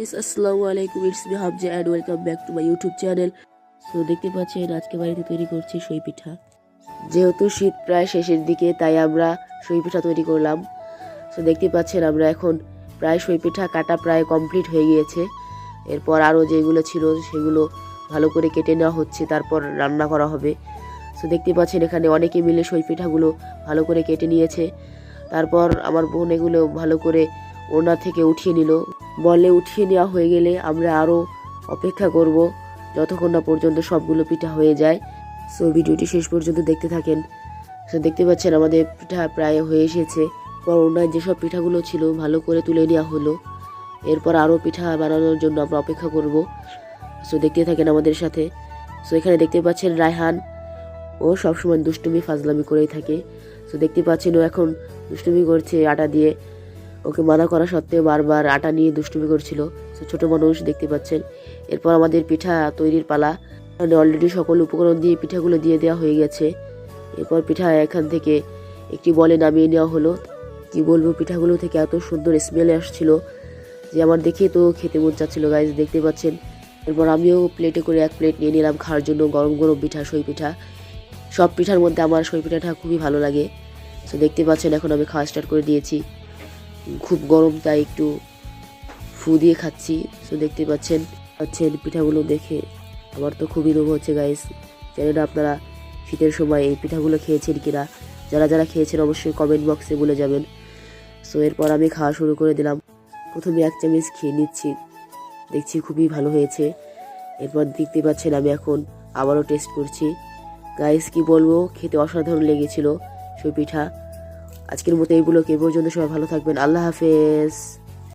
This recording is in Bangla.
Yes, আসসালামু আলাইকুম it's me Hamza and welcome back to my YouTube channel so দেখতে পাচ্ছেন আজকে বাড়িতে তৈরি করছি সই পিঠা। যেহেতু শীত প্রায় শেষের দিকে তাই আমরা সই পিঠা তৈরি করলাম। সো দেখতে পাচ্ছেন আমরা এখন প্রায় সই পিঠা কাটা প্রায় কমপ্লিট হয়ে গিয়েছে। এরপর আরও যেগুলো ছিল সেগুলো ভালো করে কেটে নেওয়া হচ্ছে তারপর রান্না করা হবে। সো দেখতে পাচ্ছেন এখানে অনেকে মিলে সই পিঠাগুলো ভালো করে কেটে নিয়েছে। তারপর আমার বোন এগুলো ভালো করে ওনার থেকে উঠিয়ে নিল। বলে উঠিয়ে নেওয়া হয়ে গেলে আমরা আরও অপেক্ষা করব যতক্ষণ না পর্যন্ত সবগুলো পিঠা হয়ে যায়। সো ভিডিওটি শেষ পর্যন্ত দেখতে থাকেন। সো দেখতে পাচ্ছেন আমাদের পিঠা প্রায় হয়ে এসেছে। পর ওনার যেসব পিঠাগুলো ছিল ভালো করে তুলে নেওয়া হলো। এরপর আরও পিঠা বানানোর জন্য আমরা অপেক্ষা করব। সো দেখতে থাকেন আমাদের সাথে। সো এখানে দেখতে পাচ্ছেন রায়হান। ও সবসময় দুষ্টুমি, ফাজলামি করেই থাকে। সো দেখতে পাচ্ছেন ও এখন দুষ্টুমি করছে আটা দিয়ে। ওকে মানা করা সত্ত্বেও বারবার আটা নিয়ে দুষ্টুমি করছিল। তো ছোট মানুষ, দেখতে পাচ্ছেন। এরপর আমাদের পিঠা তৈরির পালা। মানে অলরেডি সকল উপকরণ দিয়ে পিঠাগুলো দিয়ে দেওয়া হয়ে গেছে। এরপর পিঠা এখান থেকে একটি বলে নামিয়ে নেওয়া হলো। কি বলব, পিঠাগুলো থেকে এত সুন্দর স্মেল আসছিল যে আমার দেখে তো খেতে মন চাচ্ছিল। গাইজ দেখতে পাচ্ছেন? এরপর আমিও প্লেটে করে এক প্লেট নিয়ে নিলাম খাওয়ার জন্য গরম গরম পিঠা, সই পিঠা। সব পিঠার মধ্যে আমার সই পিঠাটা খুবই ভালো লাগে। তো দেখতে পাচ্ছেন, এখন আমি খাওয়া স্টার্ট করে দিয়েছি। খুব গরম, তাই একটু ফু দিয়ে খাচ্ছি। তো দেখতে পাচ্ছেন পাচ্ছেন পিঠাগুলো দেখে। আমার তো খুবই লোভ হচ্ছে গাইস জানি না আপনারা শীতের সময় এই পিঠাগুলো খেয়েছেন কিনা। যারা যারা খেয়েছেন, অবশ্যই কমেন্ট বক্সে বলে যাবেন। সো এরপর আমি খাওয়া শুরু করে দিলাম। প্রথমে এক চামচ খেয়ে নিচ্ছি। দেখছি খুবই ভালো হয়েছে। এরপর দেখতে পাচ্ছেন আমি এখন আবারও টেস্ট করছি। গাইস কি বলব? খেতে অসাধারণ লেগেছিল সেই পিঠা। আজকের মতো এইগুলোকে কেবল জন্য সবাই ভালো থাকবেন। আল্লাহ হাফেজ।